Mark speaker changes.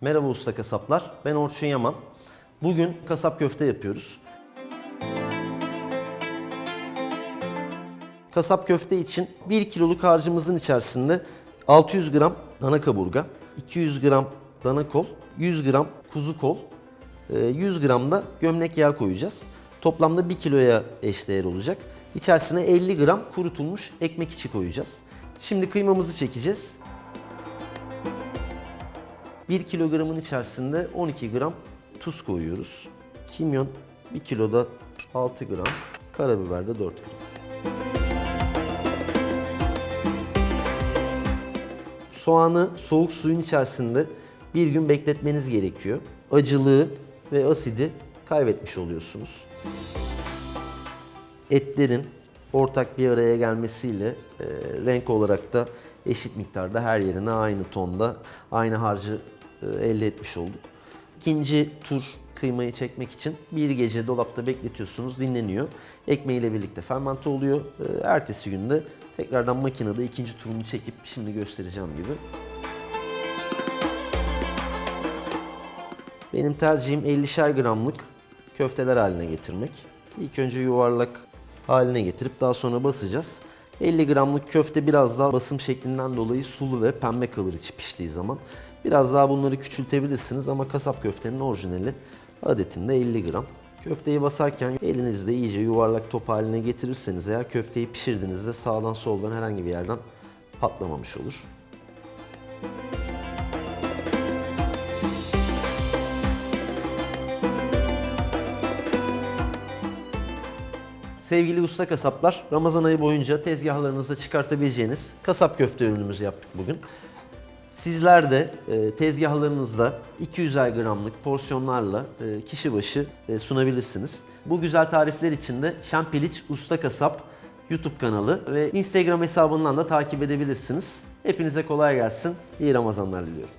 Speaker 1: Merhaba usta kasaplar, ben Orçun Yaman. Bugün kasap köfte yapıyoruz. Kasap köfte için 1 kiloluk harcımızın içerisinde 600 gram dana kaburga, 200 gram dana kol, 100 gram kuzu kol, e, 100 gram da gömlek yağı koyacağız. Toplamda 1 kiloya eşdeğer olacak. İçerisine 50 gram kurutulmuş ekmek içi koyacağız. Şimdi kıymamızı çekeceğiz. 1 kilogramın içerisinde 12 gram tuz koyuyoruz. Kimyon 1 kiloda 6 gram, karabiber de 4 gram. Soğanı soğuk suyun içerisinde bir gün bekletmeniz gerekiyor. Acılığı ve asidi kaybetmiş oluyorsunuz. Etlerin ortak bir araya gelmesiyle e, renk olarak da eşit miktarda her yerine aynı tonda aynı harcı elde etmiş olduk. İkinci tur kıymayı çekmek için bir gece dolapta bekletiyorsunuz, dinleniyor. Ekmeğiyle birlikte fermente oluyor. E, ertesi günde tekrardan makinede ikinci turunu çekip şimdi göstereceğim gibi. Benim tercihim 50'şer gramlık köfteler haline getirmek. İlk önce yuvarlak haline getirip daha sonra basacağız. 50 gramlık köfte biraz daha basım şeklinden dolayı sulu ve pembe kalır içi piştiği zaman. Biraz daha bunları küçültebilirsiniz ama kasap köftenin orijinali adetinde 50 gram. Köfteyi basarken elinizde iyice yuvarlak top haline getirirseniz eğer köfteyi pişirdiğinizde sağdan soldan herhangi bir yerden patlamamış olur. Sevgili usta kasaplar, Ramazan ayı boyunca tezgahlarınızda çıkartabileceğiniz kasap köfte ürünümüzü yaptık bugün. Sizler de e, tezgahlarınızda 200'er gramlık porsiyonlarla e, kişi başı e, sunabilirsiniz. Bu güzel tarifler için de Şampiliç Usta Kasap YouTube kanalı ve Instagram hesabından da takip edebilirsiniz. Hepinize kolay gelsin. İyi Ramazanlar diliyorum.